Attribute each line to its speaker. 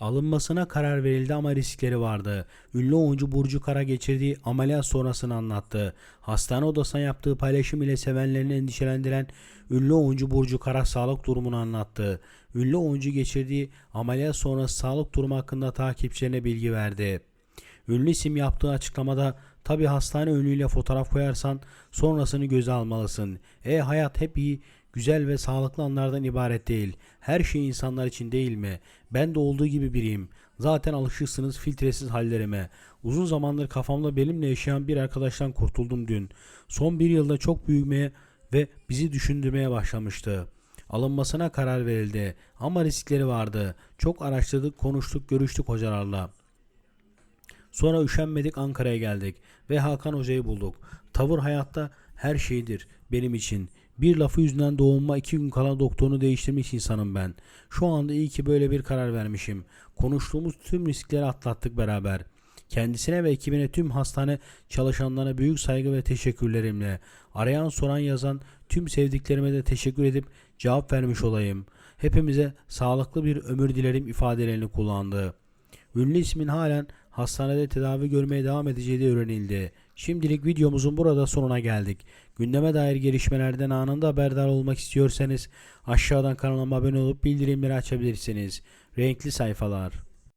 Speaker 1: Alınmasına karar verildi ama riskleri vardı. Ünlü oyuncu Burcu Kara geçirdiği ameliyat sonrasını anlattı. Hastane odasına yaptığı paylaşım ile sevenlerini endişelendiren ünlü oyuncu Burcu Kara sağlık durumunu anlattı. Ünlü oyuncu geçirdiği ameliyat sonrası sağlık durumu hakkında takipçilerine bilgi verdi. Ünlü isim yaptığı açıklamada tabi hastane ünlüyle fotoğraf koyarsan sonrasını göze almalısın. E hayat hep iyi, güzel ve sağlıklı anlardan ibaret değil. Her şey insanlar için değil mi? Ben de olduğu gibi biriyim. Zaten alışıksınız filtresiz hallerime. Uzun zamandır kafamda benimle yaşayan bir arkadaştan kurtuldum dün. Son bir yılda çok büyümeye ve bizi düşündürmeye başlamıştı. Alınmasına karar verildi ama riskleri vardı. Çok araştırdık, konuştuk, görüştük hocalarla. Sonra üşenmedik Ankara'ya geldik ve Hakan Hoca'yı bulduk. Tavır hayatta her şeydir benim için. Bir lafı yüzünden doğumuma iki gün kala doktorunu değiştirmiş insanım ben. Şu anda iyi ki böyle bir karar vermişim. Konuştuğumuz tüm riskleri atlattık beraber. Kendisine ve ekibine tüm hastane çalışanlarına büyük saygı ve teşekkürlerimle arayan soran yazan tüm sevdiklerime de teşekkür edip cevap vermiş olayım. Hepimize sağlıklı bir ömür dilerim ifadelerini kullandı. Ünlü ismin halen hastanede tedavi görmeye devam edeceği de öğrenildi. Şimdilik videomuzun burada sonuna geldik. Gündeme dair gelişmelerden anında haberdar olmak istiyorsanız aşağıdan kanalıma abone olup bildirimleri açabilirsiniz. Renkli sayfalar.